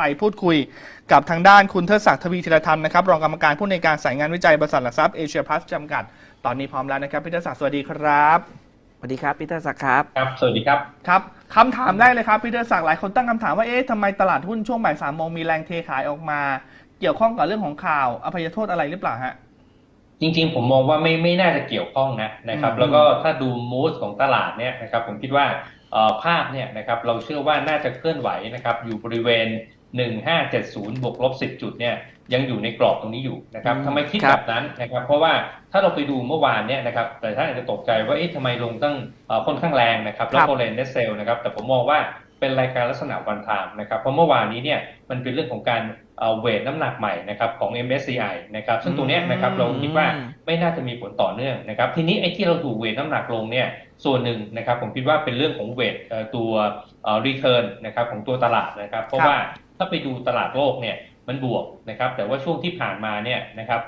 ไปพูดคุยกับทางด้านคุณเทิดศักดิ์ทวีธีรธรรมนะครับรองกรรมการผู้ในวยการสายงานวิจัยบริษัทหลักทรัพย์เอเชียพลัสจำกัด ตอนนี้พร้อมแล้วนะครับพี่เทิดศักดิ์สวัสดีครับสวัสดีครับพีเตอร์ศักดิ์ครับครับ สวัสดีครับครับคำถามแรกเลยครับพี่เทิดศักดิ์หลายคนตั้งคำถามว่าเอ๊ะทำไมตลาดหุ้นช่วงบ่ายสามโมงมีแรงเทขายออกมา เกี่ยวข้องกับเรื่องของข่าวอภัยโทษอะไรหรือเปล่าฮะจริงๆผมมองว่าไม่ไม่น่าจะเกี่ยวข้องนะนะครับอืมแล้วก็ถ้าดูมูสของตลาดเนี่ยนะครับผมคิดว่าเอ่อภาพเนี่ยนะครับเราเชื่อว่าน่าจะเคลื่อนไหวนะครับอยู่บริเวณ 1570 บวกลบ 10 จุดเนี่ยยังอยู่ในกรอบตรงนี้อยู่นะครับอืมทำไมคิดครัแบบบนั้นนะครับ เพราะว่าถ้าเราไปดูเมื่อวานเนี่ยนะครับแต่ท่านอาจจะตกใจว่าเอ๊ะทำไมลงตั้งเอ่อค่อนข้างแรงนะครับแล้วครับโคเรนเนสเซลนะครับแต่ผมมองว่าเป็นรายการลักษณะวันทามนะครับเพราะเมื่อวานนี้เนี่ยมันเป็นเรื่องของการเอ่อเวทน้ำหนักใหม่นะครับของ MSCI นะครับซึ่งตรงเนี้ยนะครับเราคิดว่าอืมไม่น่าจะมีผลต่อเนื่องนะครับทีนี้ไอ้ที่เราถูกเวทน้ำหนักลงเนี่ยส่วนหนึ่งนะครับผมคิดว่าเป็นเรื่องของเวทเอ่อตัวเอ่อ return นะครับของตัวตลาดนะครับเพราะว่า ถ้าไปดูตลาดโลกเนี่ยมันบวกนะครับ แต่ว่าช่วงที่ผ่านมาเนี่ยนะครับ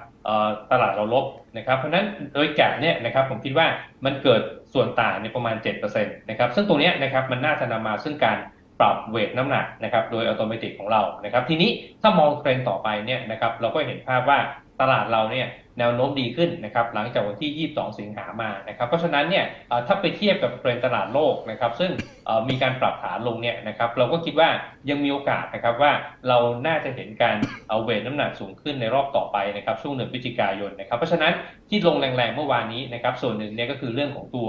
ตลาดเราลบนะครับเพราะฉะนั้นโดยแกะเนี่ยนะครับผมคิดว่ามันเกิดส่วนต่างในประมาณ7%นะครับซึ่งตรงเนี้ยนะครับมันน่าจะนำมาซึ่งการปรับเวทน้ำหนักนะครับโดยอัตโนมัติของเรานะครับทีนี้ถ้ามองเทรนต่อไปเนี่ยนะครับเราก็เห็นภาพว่าตลาดเราเนี่ย แนวโน้มดีขึ้นนะครับหลังจากวันที่ 22 สิงหามานะครับเพราะฉะนั้นเนี่ยเอ่อถ้าไปเทียบกับเทรนด์ตลาดโลกนะครับซึ่งเอ่อมีการปรับฐานลงเนี่ยนะครับเราก็คิดว่ายังมีโอกาสนะครับว่าเราน่าจะเห็นการเอาเวทน้ำหนักสูงขึ้นในรอบต่อไปนะครับช่วงเดือนพฤศจิกายนนะครับเพราะฉะนั้นที่ลงแรงๆเมื่อวานนี้นะครับส่วนหนึ่งเนี่ยก็คือเรื่องของตัว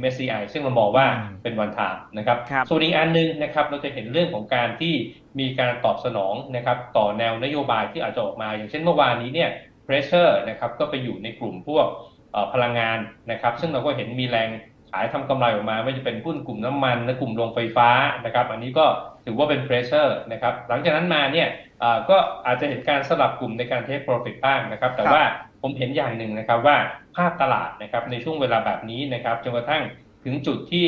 MSCI ซึ่งเรามองว่าอืมเป็นวันทามนะครับครับส่วนอีกอันหนึงนะครับเราจะเห็นเรื่องของการที่มีการตอบสนองนะครับต่อแนวนโยบายที่อาจจะออกมา อย่างเช่นเมื่อวานนี้เนี่ย pressure นะครับก็ไปอยู่ในกลุ่มพวกเอ่อพลังงานนะครับ ซึ่งเราก็เห็นมีแรงขายทำกำไรออกมาไม่ว่าจะเป็นหุ้นกลุ่มน้ำมันและกลุ่มโรงไฟฟ้านะครับ อันนี้ก็ถือว่าเป็น pressure นะครับ หลังจากนั้นมาเนี่ยเอ่อก็อาจจะเห็นการสลับกลุ่มในการ take profit บ้างนะครับ แต่ครับว่าผมเห็นอย่างหนึ่งนะครับว่าภาพตลาดนะครับในช่วงเวลาแบบนี้นะครับจนกระทั่งถึงจุดที่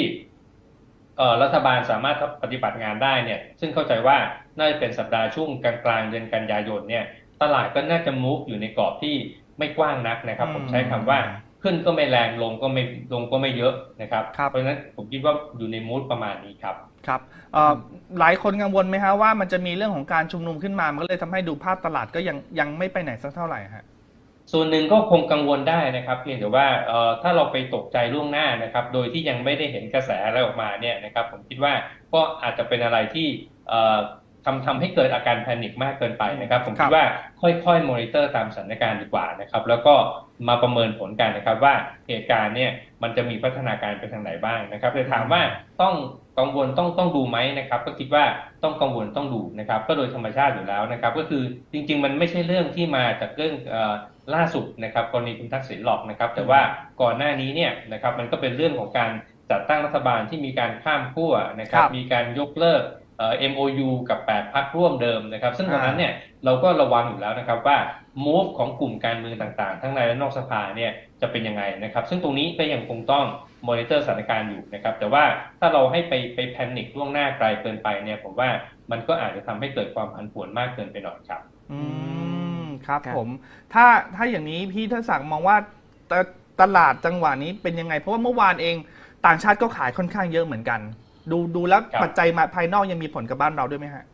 เอ่อรัฐบาลสามารถปฏิบัติงานได้เนี่ยซึ่งเข้าใจว่าน่าจะเป็นสัปดาห์ช่วงกลางๆเดือนกันยายนเนี่ย ตลาดก็น่าจะมูฟอยู่ในกรอบที่ไม่กว้างนักนะครับอืมผมใช้คำว่าขึ้นก็ไม่แรงลงก็ไม่ลงก็ไม่เยอะนะครับครับเพราะฉะนั้นผมคิดว่าอยู่ในมูดประมาณนี้ครับครับเอ่อหลายคนกังวลไหมฮะว่ามันจะมีเรื่องของการชุมนุมขึ้นมา มันก็เลยทำให้ดูภาพตลาดก็ยังยังไม่ไปไหนสักเท่าไหร่ฮะส่วนหนึ่งก็คงกังวลได้นะครับเพียงแต่ว่าเอ่อถ้าเราไปตกใจล่วงหน้านะครับ โดยที่ยังไม่ได้เห็นกระแสอะไรออกมาเนี่ยนะครับ ผมคิดว่าก็อาจจะเป็นอะไรที่เอ่อทำทำให้เกิดอาการแพนิคมากเกินไปนะครับ ผมครัคิบดว่าค่อยๆมอนิเตอร์ตามสถานการณ์ดีกว่านะครับ แล้วก็มาประเมินผลกันนะครับว่าเหตุการณ์เนี่ยมันจะมีพัฒนาการไปทางไหนบ้างนะครับแต่ถามว่าต้องกังวลต้องต้องดูไหมนะครับ ก็คิดว่าต้องกังวลต้องดูนะครับ ก็โดยธรรมชาติอยู่แล้วนะครับ ก็คือจริง ๆ มันไม่ใช่เรื่องที่มาจากเรื่องเอ่อล่าสุดนะครับกรณีคุณทักษิณหรอกนะครับ แต่ว่าก่อนหน้านี้เนี่ยนะครับมันก็เป็นเรื่องของการจัดตั้งรัฐบาลที่มีการข้ามขั้วนะครับครับมีการยกเลิกเอ่อ MOU กับ 8พักร่วมเดิมนะครับ ซึ่งตรงนั้นอ่าเนี่ยเราก็ระวังอยู่แล้วนะครับว่า move ของกลุ่มการเมืองต่างๆ ทั้งในและนอกสภาเนี่ยจะเป็นยังไงนะครับ ซึ่งตรงนี้ก็ยังคงต้องมอนิเตอร์สถานการณ์อยู่นะครับ แต่ว่าถ้าเราให้ไปไปแพนิคล่วงหน้าไกลเกินไปเนี่ยผมว่ามันก็อาจจะทำให้เกิดความผันผวนมากเกินไปหน่อยครับ อืมครับครับผม ถ้าถ้าอย่างนี้พี่เทดศักดิ์มองว่าตตลาดจังหวะนี้เป็นยังไง เพราะว่าเมื่อวานเองต่างชาติก็ขายค่อนข้างเยอะเหมือนกัน ดูดูแล้วครับ ปัจจัยมาภายนอกยังมีผลกับบ้านเราด้วยไหมฮะ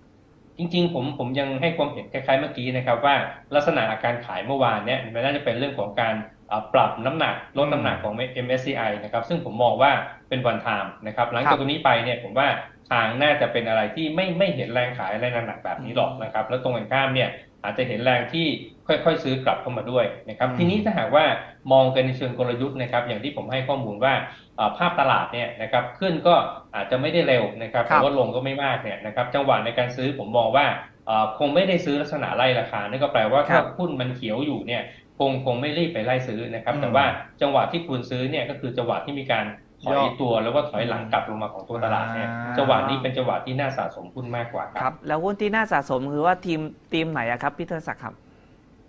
จริงๆ ผมผมยังให้ความเห็นคล้ายๆเมื่อกี้นะครับว่าลักษณะอาการขายเมื่อวานเนี่ยมันน่าจะเป็นเรื่องของการเอ่อปรับน้ำหนักลดน้ำหนักของ MSCI นะครับซึ่งผมมองว่าเป็นวันไทม์นะครับหลังครัจากบตรงนี้ไปเนี่ยผมว่าทางน่าจะเป็นอะไรที่ไม่ไม่เห็นแรงขายอะไรหนักๆแบบนี้หรอกนะครับแล้วตรงกันข้ามเนี่ยอาจจะเห็นแรงที่ ค่อยๆ ซื้อกลับเข้ามาด้วยนะครับอืมทีนี้ถ้าหากว่ามองกันในเชิงกลยุทธ์นะครับอย่างที่ผมให้ข้อมูลว่าเอ่อภาพตลาดเนี่ยนะครับขึ้นก็อาจจะไม่ได้เร็วนะครับครัแต่บว่าลงก็ไม่มากเนี่ยนะครับจังหวะในการซื้อผมมองว่าเอ่อคงไม่ได้ซื้อลักษณะไล่ราคานั่นก็แปลว่าครัถ้าบหุ้นมันเขียวอยู่เนี่ยคงคงไม่รีบไปไล่ซื้อนะครับอืมแต่ว่าจังหวะที่คุณซื้อเนี่ยก็คือจังหวะที่มีการถอยย่อตัวแล้วก็ถอยหลังกลับลงมาของตัวตลาดเนี่ยอ่าจังหวะนี้เป็นจังหวะที่น่าสะสมหุ้นมากกว่าคครัรับบแล้วหุ้นที่น่าสะสมคือว่าทีมทีมไหนอะครับพีเตอร์ศักดิ์ครับ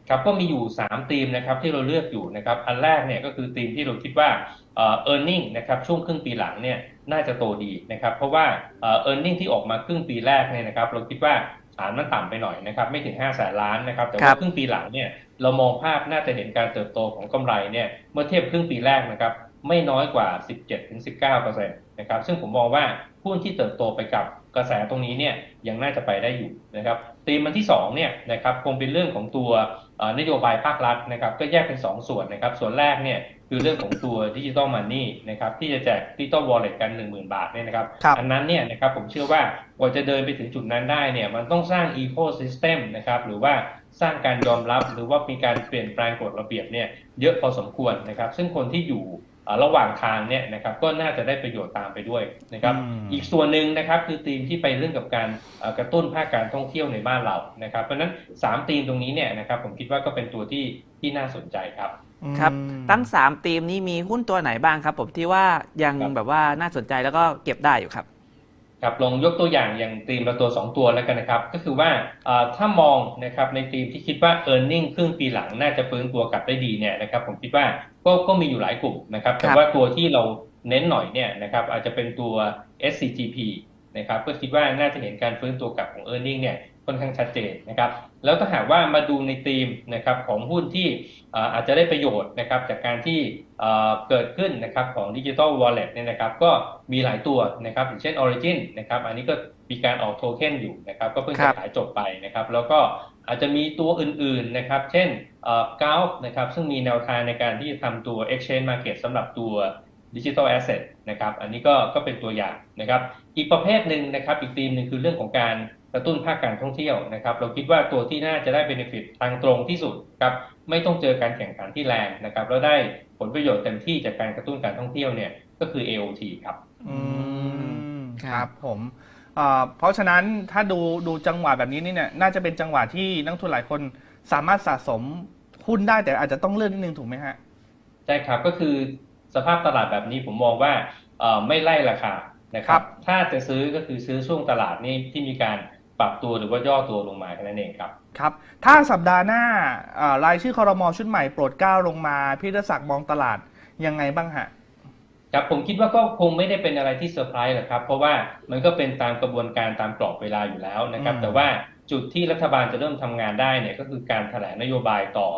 ครับก็มีอยู่ 3 ธีมนะครับที่เราเลือกอยู่นะครับอันแรกเนี่ยก็คือธีมที่เราคิดว่าเอ่อ earning นะครับช่วงครึ่งปีหลังเนี่ยน่าจะโตดีนะครับเพราะว่าเอ่อ earning ที่ออกมาครึ่งปีแรกเนี่ยนะครับเราคิดว่าฐานมันต่ำไปหน่อยนะครับไม่ถึง5แสนล้านนะครับแต่ครัว่าบครึ่งปีหลังเนี่ยเรามองภาพน่าจะเห็นการเติบโตของกำไรเนี่ยเมื่อเทียบครึ่งปีแรกนะครับไม่น้อยกว่า 17-19%นะครับซึ่งผมมองว่าหุ้นที่เติบโตไปกับกระแสตรงนี้เนี่ยยังน่าจะไปได้อยู่นะครับธีมมันที่สองเนี่ยนะครับคงเป็นเรื่องของตัวเอ่อ นโยบายภาครัฐนะครับก็แยกเป็นสองส่วนนะครับ ส่วนแรกเนี่ยคือเรื่องของตัวดิจิ t a ลมันนี่นะครับที่จะแจกดิจิ t a ลวอลเล็ตกัน 1 0,000 บาทเนี่ยนะครับครับอันนั้นเนี่ยนะครับผมเชื่อว่ากว่าจะเดินไปถึงจุดนั้นได้เนี่ยมันต้องสร้างอีโค y ิสเต็มนะครับหรือว่าสร้างการยอมรับหรือว่ามีการเปลี่ยนแปลงกฎระเบียบเนี่ยเยอะพอสมควรนะครับ ซึ่งคนที่อยู่อ่า ระหว่างทางเนี่ยนะครับก็น่าจะได้ประโยชน์ตามไปด้วยนะครับอืมอีกส่วนหนึ่งนะครับคือธีมที่ไปเรื่องกับการเอ่อกระตุ้นภาคการท่องเที่ยวในบ้านเรานะครับเพราะฉะนั้นสามธีมตรงนี้เนี่ยนะครับผมคิดว่าก็เป็นตัวที่ที่น่าสนใจครับครับอืมทั้ง3ทีมนี้มีหุ้นตัวไหนบ้างครับ ผมที่ว่ายังครับแบบว่าน่าสนใจแล้วก็เก็บได้อยู่ครับ ครับลองยกตัวอย่างอย่างธีมละตัว 2 ตัวแล้วกันนะครับ ก็คือว่าเอ่อถ้ามองนะครับในธีมที่คิดว่า e a r n i n g ครึ่งปีหลังน่าจะฟื้นตัวกลับได้ดีเนี่ยนะครับผมคิดว่าก็ก็มีอยู่หลายกลุ่มนะครับ แต่ครับว่าตัวที่เราเน้นหน่อยเนี่ยนะครับอาจจะเป็นตัว SCGP นะครับก็คิดว่าน่าจะเห็นการฟื้นตัวกลับของ e a r n i n g เนี่ย ค่อนข้างชัดเจนนะครับแล้วถ้าหากว่ามาดูในธีมนะครับของหุ้นที่เอ่ออาจจะได้ประโยชน์นะครับจากการที่เอ่อเกิดขึ้นนะครับของ Digital Wallet เนี่ยนะครับก็มีหลายตัวนะครับอย่างเช่น Origin นะครับอันนี้ก็มีการออกโทเค็นอยู่นะครับก็เพิ่งครัจะบขายจบไปนะครับแล้วก็อาจจะมีตัวอื่นๆนะครับเช่นเอ่อ g a l นะครับซึ่งมีแนวทางในการที่จะทำตัว Exchange Market สำหรับตัว Digital Asset นะครับอันนี้ก็ก็เป็นตัวอย่างนะครับอีกประเภทหนึ่งนะครับอีกธีมหนึ่งคือเรื่องของการ กระตุ้นภาคการท่องเที่ยวนะครับ เราคิดว่าตัวที่น่าจะได้ benefit ทางตรงที่สุดครับไม่ต้องเจอการแข่งขันที่แรงนะครับแล้วได้ผลประโยชน์เต็มที่จากการกระตุ้นการท่องเที่ยวเนี่ยก็คือ AOT ครับอืมคครัรับบผมเอ่อเพราะฉะนั้นถ้าดูดูจังหวะแบบนี้นี่เนี่ยน่าจะเป็นจังหวะที่นักทุนหลายคนสามารถสะสมหุ้นได้แต่อาจจะต้องเลือกนิดนึงถูกไหมฮะใช่ครับก็คือสภาพตลาดแบบนี้ผมมองว่าเอ่อไม่ไล่ราคานะคครัรับบถ้าจะซื้อก็คือซื้อช่วงตลาดนี่ที่มีการ ปรับตัวหรือว่าย่อตัวลงมาแค่นั้นเองครับครับ ถ้าสัปดาห์หน้าเอ่อรายชื่อคอรมอชุดใหม่โปรดเกล้าลงมาพี่ทศักดิ์มองตลาดยังไงบ้างฮะครับผมคิดว่าก็คงไม่ได้เป็นอะไรที่เซอร์ไพรส์หรอกครับ เพราะว่ามันก็เป็นตามกระบวนการตามกรอบเวลาอยู่แล้วนะครับอืมแต่ว่าจุดที่รัฐบาลจะเริ่มทำงานได้เนี่ยก็คือการแถลงนโยบายต่อ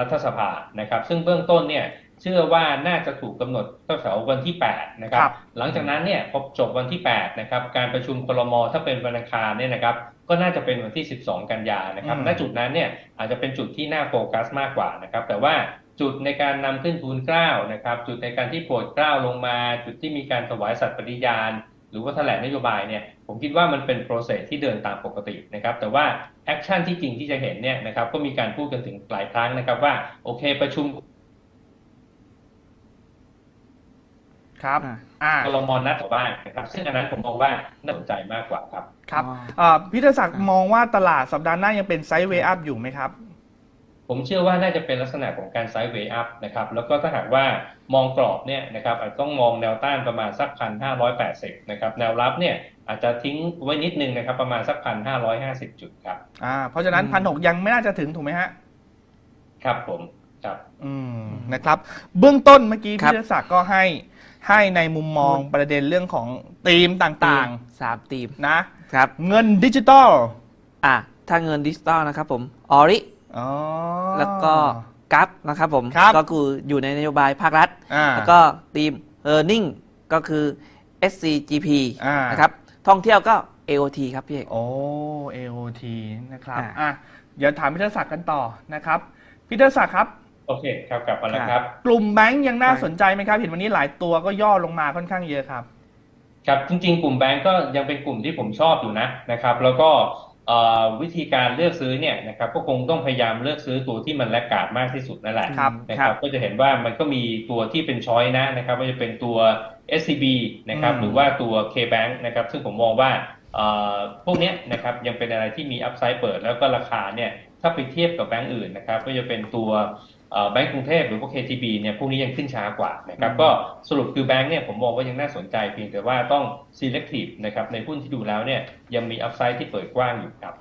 รัฐสภานะครับ ซึ่งเบื้องต้นเนี่ย เชื่อว่าน่าจะถูกกำหนดแถวๆวันที่ 8 นะครับครับ หลังจากนั้นเนี่ยพอจบวันที่ 8 นะครับ การประชุมครมถ้าเป็นวันอังคารเนี่ยนะครับ ก็น่าจะเป็นวันที่ 12 กันยานะครับอืมณจุดนั้นเนี่ยอาจจะเป็นจุดที่น่าโฟกัสมากกว่านะครับ แต่ว่าจุดในการนำขึ้นทูลเกล้านะครับ จุดในการที่โปรดเกล้าลงมา จุดที่มีการถวายสัตย์ปฏิญาณ หรือว่าแถลงนโยบายเนี่ย ผมคิดว่ามันเป็นโปรเซสที่เดินตามปกตินะครับ แต่ว่าแอคชั่นที่จริงที่จะเห็นเนี่ยนะครับ ก็มีการพูดกันถึงหลายครั้งนะครับว่า โอเคประชุม ครับอ่าอ่าครมนัดต่อบ้างนะครับซึ่งอันนั้นผมมองว่าน่าสนใจมากกว่าครับครับอ๋อเอ่อพี่ทศักดิ์ครับมองว่าตลาดสัปดาห์หน้ายังเป็นไซด์เวย์อัพอยู่ไหมครับ ผมเชื่อว่าน่าจะเป็นลักษณะของการไซด์เวย์อัพนะครับแล้วก็ถ้าหากว่ามองกรอบเนี่ยนะครับอาจต้องมองแนวต้านประมาณสักพันห้าร้อยแปดสิบนะครับแนวรับเนี่ยอาจจะทิ้งไว้นิดนึงนะครับประมาณสักพันห้าร้อยห้าสิบจุดครับอ่าเพราะฉะนั้นอืมพันหกยังไม่น่าจะถึงถูกไหมฮะครับผมครับอืมนะครับ เบื้องต้นเมื่อกี้ครับพี่ทศักดิ์ก็ให้ ให้ในมุมมองประเด็นเรื่องของธีมต่างสามทีมๆนะ ครับเงินดิจิตอลอะถ้าเงินดิจิตอลนะครับผมออริ อ๋อ แล้วก็กัฟนะครับผม ครับ ก็คืออยู่ในนโยบายภาครัฐ อ่า แล้วก็ทีม e a r n i n g ก็คือ SCGP อ่าน นะครับ ท่องเที่ยวก็ AOT ครับพี่เอก โอ้ AOT นะครับ อ่า อะ เดี๋ยวถามพี่ทศักดิ์กันต่อนะครับพี่ทศักดิ์ครับ โอเคครับกลับมาแล้วครับ กลุ่มแบงก์ยังน่าสนใจไหมครับเห็นวันนี้หลายตัวก็ย่อลงมาค่อนข้างเยอะครับ ครับจริง ๆ กลุ่มแบงก์ก็ยังเป็นกลุ่มที่ผมชอบอยู่นะนะครับ แล้วก็เอ่อวิธีการเลือกซื้อเนี่ยนะครับก็คงต้องพยายามเลือกซื้อตัวที่มันแลกขาดมากที่สุดนั่นแหละครับนะครับ ก็จะเห็นว่ามันก็มีตัวที่เป็นช้อยนะนะครับว่าจะเป็นตัว SCB นะครับอืมหรือว่าตัว KBank นะครับซึ่งผมมองว่าเอ่อพวกเนี้ยนะครับยังเป็นอะไรที่มีอัพไซด์เปิดแล้วก็ราคาเนี่ยถ้าไปเทียบกับแบงก์อื่นนะครับ ก็จะเป็นตัวเอ่อ แบงก์กรุงเทพหรือว่า KTB เนี่ยพวกนี้ยังขึ้นช้ากว่านะครับอืมก็สรุปคือแบงก์เนี่ยผมมองว่ายังน่าสนใจเพียงแต่ว่าต้อง selective นะครับในหุ้นที่ดูแล้วเนี่ยยังมีอัพไซด์ที่เปิดกว้างอยู่ครับ